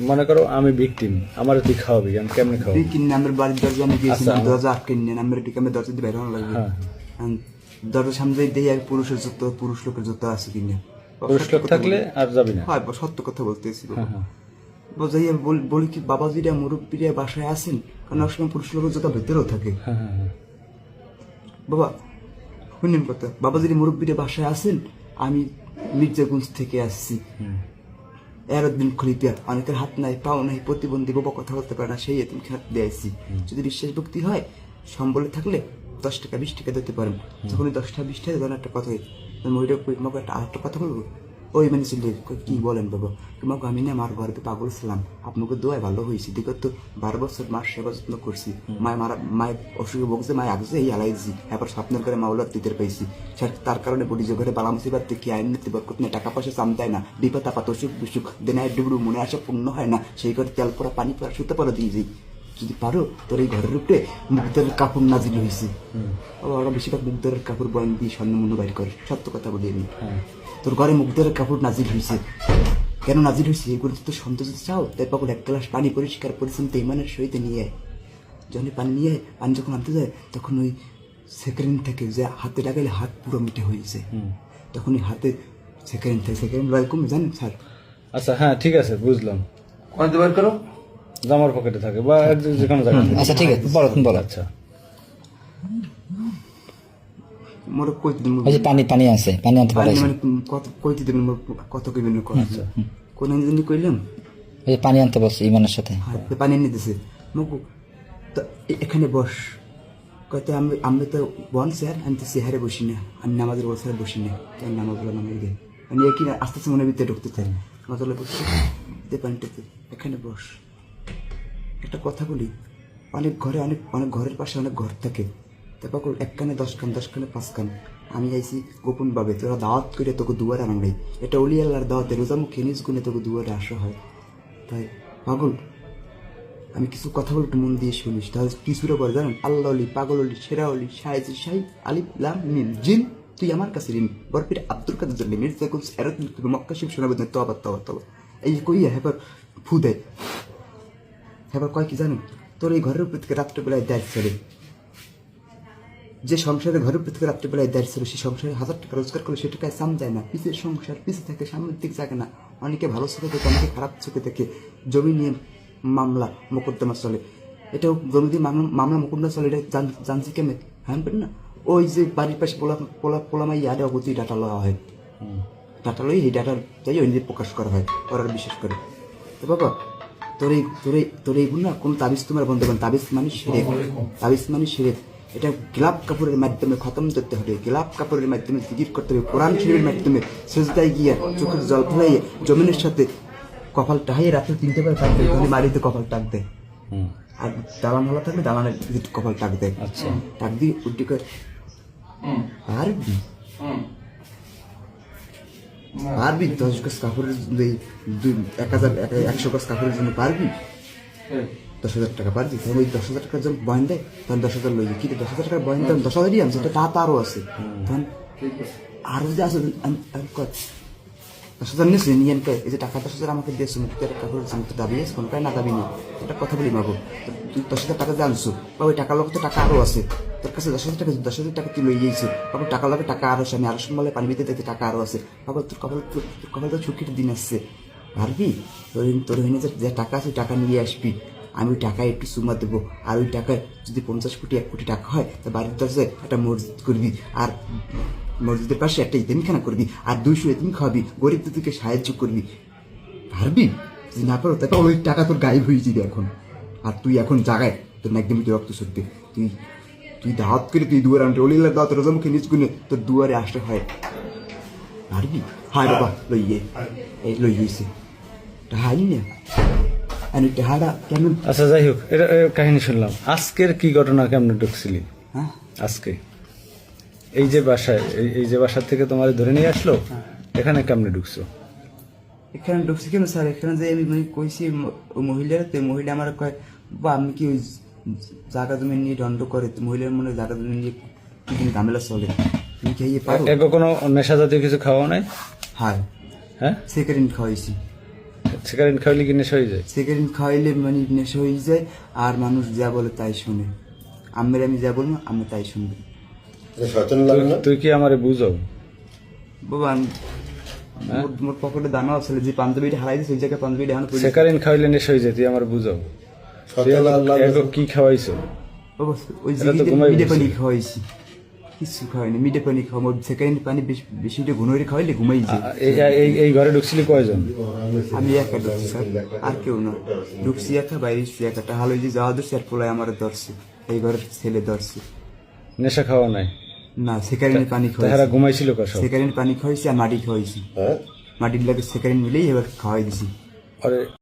মনে করো আমি ভিকটিম আমার তুই খাওয়াবি আমি কেমনে খাওয়াবি? কিনে আমার বাড়ির দরজা আমি গিয়েছি আচ্ছা। দরজা আটকে নিয়ে আমার এদিকে আমি দরজা দিয়ে বের হওয়া লাগবে। হ্যাঁ, দরজার সামনে দিয়ে এক পুরুষের জুতো পুরুষ লোকের জুতো আছে কিনে। পুরুষ লোক থাকলে আর যাবি না। হয় সত্য কথা বলতেছি। হ্যাঁ, হ্যাঁ। বল- বলি কি বাবাজিরা মুরব্বীরা বাসায় আছেন? কারণ অনেক সময় পুরুষ লোকের জুতো ভেতরেও থাকে। বাবা শুনেন কথা বাবাজির মুরব্বীরা বাসায় আছেন? আমি মির্জাগঞ্জ থেকে আসছি। হুম, এরদিন খলিপিয়া অনেকের হাত নাই পাও নাই প্রতিবন্ধী বাবা কথা বলতে পারে না সেই এতিম হাত দিয়ে আসছি যদি বিশ্বাস ভক্তি হয় সম্বলে থাকলে দশ টাকা বিশ টাকা দিতে পারেন যখন দশটা দশ টাকা বিশ টাকা দেন একটা কথা মহিলা একটা আরেকটা কথা বলব? ওই মানে ছিল কি বলেন বাবা? তোমাকে আমি না আমার ঘরে পাগল ছিলাম। আপনাকে দোয়ায় ভালো হয়েছে। দেখো তো বারো বছর মার সেবা যত্ন করছি। মায় মারা মায়ের অসুখে ভোগছে মায় আগছে এই আলাইছি এবার স্বপ্নের করে মাওলার দিতে পাইছি। তার কারণে বলি যে ঘরে বালা মুসিবাদ থেকে আইন নিতে বরকত নেই টাকা পয়সা চাম দেয় না। বিপদ আপাত অসুখ বিসুখ দেনায় ডুবড়ু মনে আসা পূর্ণ হয় না। সেই করে তেল পড়া পানি পড়া শুতে পারো দিয়ে যাই যদি পারো তোর এই ঘরের উপরে মুখদের কাপড় নাজিল হয়েছে ওরা বেশিরভাগ মুখদের কাপড় বয়ান দিয়ে স্বর্ণ মনে বাইর করে। সত্য কথা বলি আমি। তোর ঘরে মুখ মুখদের কাপড় নাজিল হয়েছে কেন নাজিল হয়েছে এগুলো তো সন্তোষ চাও? তাই পাকুল এক গ্লাস পানি পরিষ্কার পরিচ্ছন্ন ইমানের সহিত নিয়ে। আয় যখন পানি নিয়ে আয়, পানি যখন আনতে যায় তখন ওই সেকেন্ড থেকে যে হাতে লাগাইলে হাত পুরো মিটে হয়েছে তখন ওই হাতে সেকেন্ড থেকে সেকেন্ড ওয়েলকাম জানেন স্যার? আচ্ছা হ্যাঁ ঠিক আছে বুঝলাম। কোনটা বের করো? জামার পকেটে থাকে বা এক যে- কোনো জায়গায় থাকে। আচ্ছা ঠিক আছে। বলো তুমি বলো। আচ্ছা। মোর কই দিন ওই যে পানি পানি আছে পানি আনতে পানি মানে কত কইতে দেবেন মোর কত কইবেন কোন দিন কইলাম? ওই পানি আনতে বলছে ইমানের সাথে। হাতে পানি এনে দিছে। তো এখানে বস। আমি আমি তো বন স্যার আমি তো চেহারে বসি না। আমি নামাজের বসারে বসি না। তাই নামাজ বলে নামাজ আমি একই আস্তে আস্তে মনে ভিতরে ঢুকতে চাই। বলে বসছি। দে পানিটাতে এখানে বস। একটা কথা বলি। অনেক ঘরে অনেক অনেক ঘরের পাশে অনেক ঘর থাকে। তারপর এক কানে দশ কান দশ কানে পাঁচ কান আমি আইছি গোপন ভাবে তোরা দাওয়াত করে তোকে দুয়ারে আনা নাই এটা অলি আল্লাহর দাওয়াতে রোজামুখী নিজ গুণে তোকে দুয়ারে আসা হয়। তাই, পাগল? আমি কিছু কথা বলতে মন দিয়ে শুনিস। তাহলে কি করে জানেন? আল্লাহ অলি, পাগল অলি, সেরা অলি সাহেজি শাহি আলিফ, লাম, মিম, জিন। তুই আমার কাছে ঋণ। বরফির আব্দুল কাদের জন্য মির্জা কুলস, এরত মক্কা শিব শোনাবে না তবা তবা তবা এই কইয়া হেবার ফু দেয় হেবার কয় কি জানেন? তোর এই ঘরের উপর থেকে রাত্রেবেলায় দেয় ছেড়ে। যে সংসারে ঘরের উপর থেকে রাত্রেবেলায় দেয় ছিল সেই সংসারে হাজার টাকা রোজগার করলে সে টাকায় সাম যায় না। পিছের সংসার পিছে থাকে সামনের দিক জাগে না। অনেকে ভালো চোখে দেখে অনেকে খারাপ চোখে দেখে। জমি নিয়ে মামলা মোকদ্দমা চলে। এটাও জমি দিয়ে মামলা মামলা মোকদ্দমা চলে এটা জান- জানছি কেমন? হ্যাঁ না। ওই যে বাড়ির পাশে পোলা পোলা পোলামাই ইয়ারে অগতি ডাটা লওয়া হয়। ডাটা লই এই ডাটা যাই ওই প্রকাশ করা হয় ওরা বিশেষ করে। তো বাবা তোর এই তোর এই তোর এইগুলো না কোনো তাবিজ তোমার বন্ধ করেন। তাবিজ মানে সেরে তাবিজ মানে সেরে এটা গোলাপ কাপড়ের মাধ্যমে খতম করতে হবে গোলাপ কাপড়ের মাধ্যমে জিকির করতে হবে কোরআন শরীফের মাধ্যমে সেজদায় গিয়ে চোখের জল ফেলাইয়ে জমিনের সাথে কপাল টাহাইয়ে রাত্রে তিনটে বার টাক দেয় ওখানে মারিতে কপাল টাক দেয় আর দালান ভালো থাকলে দালানের কপাল টাক দেয় আচ্ছা। টাক দিয়ে উল্টি করে পারবি? পারবি? দশ গজ কাপড়ের এক হাজার এক- একশো গজ কাপড়ের জন্য পারবি? দশ হাজার টাকা পারবি তখন ওই দশ হাজার টাকা যখন বয়ন দেয় তখন দশ হাজার লই কি রে, দশ হাজার টাকা বয়ন দেয় দশ হাজারই আনছে তা তারও আছে। তখন আরও যদি আছে আমি আমি দশ হাজার নিয়েছে নিয়ে কয়, এই যে টাকা দশ হাজার আমাকে দিয়েছ মুখে একটা কাপড় মুখে দাবি আছে কোনো না দাবি নেই। এটা কথা বলি মাগো তুই দশ হাজার টাকা যে আনছো বা ওই টাকার লোক তো টাকা আরও আছে তোর কাছে দশ হাজার টাকা দশ হাজার টাকা তুই লই গিয়েছো বাবু টাকা লাগে টাকা আরও আছে আমি আরও সম্বলে পানি দিতে দেখতে টাকা আরও আছে। বাবু তোর কপাল তোর কপাল তো ছুটির দিন আসছে। পারবি? তোর তোর হইনে যে যে টাকা আছে টাকা নিয়ে আসবি। আমি ওই টাকায় একটু সুমা দেবো। আর ওই টাকায় যদি পঞ্চাশ কোটি, এক কোটি টাকা হয়, তা বাড়ির দরজায় একটা মসজিদ করবি। আর মসজিদের পাশে একটা ইতিমখানা করবি। আর দুইশো ইতিম খাওয়াবি। গরিব দুদিকে সাহায্য করবি। পারবি? যদি না পারো তারপর ওই টাকা তোর গায়েব হয়ে যাবে এখন। আর তুই এখন জাগায়, তোর একদম রক্ত সরবে। তুই তুই দাওয়াত করে তুই দুয়ারে আনতে অলিলার দাওয়াত রোজামুখে নিজ গুনে তোর দুয়ারে আসতে হয়। পারবি? হায় বাবা, লইয়ে। এই লই হারি না। আর টাহারা কেমন আচ্ছা যাই হোক এটা কাহিনী শুনলাম। আজকের কি ঘটনা কেমনে ঢুকছিলি? হ্যাঁ। আজকে। এই যে বাসায় এই- যে বাসার থেকে তোমার ধরে নিয়ে আসলো এখানে কেমনে ঢুকছো? এখানে ঢুকছি কেন স্যার? এখানে যে আমি মানে কইছি মহিলার তো মহিলা আমার কয় বা আমি কি ওই জায়গা জমি নিয়ে দণ্ড করে মহিলার মনে হয় জায়গা জমি নিয়ে কি ঝামেলা চলে? তুমি খেয়ে পারো? এগো কোনো নেশা জাতীয় কিছু খাওয়া নাই? হ্যাঁ। হ্যাঁ? সেকেন্ড খাওয়াইছি। সেকারিন খাইলে কি নেশা হয়ে যায়? সেকেন্ড খাওয়াইলে মানে নেশা হয়ে যায় আর মানুষ যা বলে তাই শুনে। আমের আমি যা বলব আমি তাই শুনবে। সচেতন লাগে না? তুই কি আমারে বুঝাও? বাবা মোর- মোর পকেটে দানা আছে যে পাঞ্জাবিটা হারাই দিছে ওই জায়গায় পাঞ্জাবিটা পড়ে সেকারিন খাইলে নেশা হয়ে যায় তুই আমার বুঝাও। কি খাওয়াইছো? ওই পানি খাওয়াইছি। কিছু খাওয়াইনি মিডে পানি খাওয়া সেকেন্ড পানি বেশি বেশিটা ঘুনোরে খাওয়াইলে ঘুমাই যায় এই এই- ঘরে ঢুকছিলি কয়জন আমি একা ঢুকছি স্যার আর কেউ না ঢুকছি একা বাইরে এসছি একাটা হালো যে যাওয়া ধরছে আর পোলায় আমার ধরছে এই ঘরের ছেলে ধরছে নেশা খাওয়া নাই না সেকারিনের পানি খাওয়াইছি ঘুমাইছিল কসব সেকারিনের পানি খাওয়াইছি আর মাটি খাওয়াইছি মাটির লাগে সেকারিন মিলেই এবার খাওয়াই দিছি আরে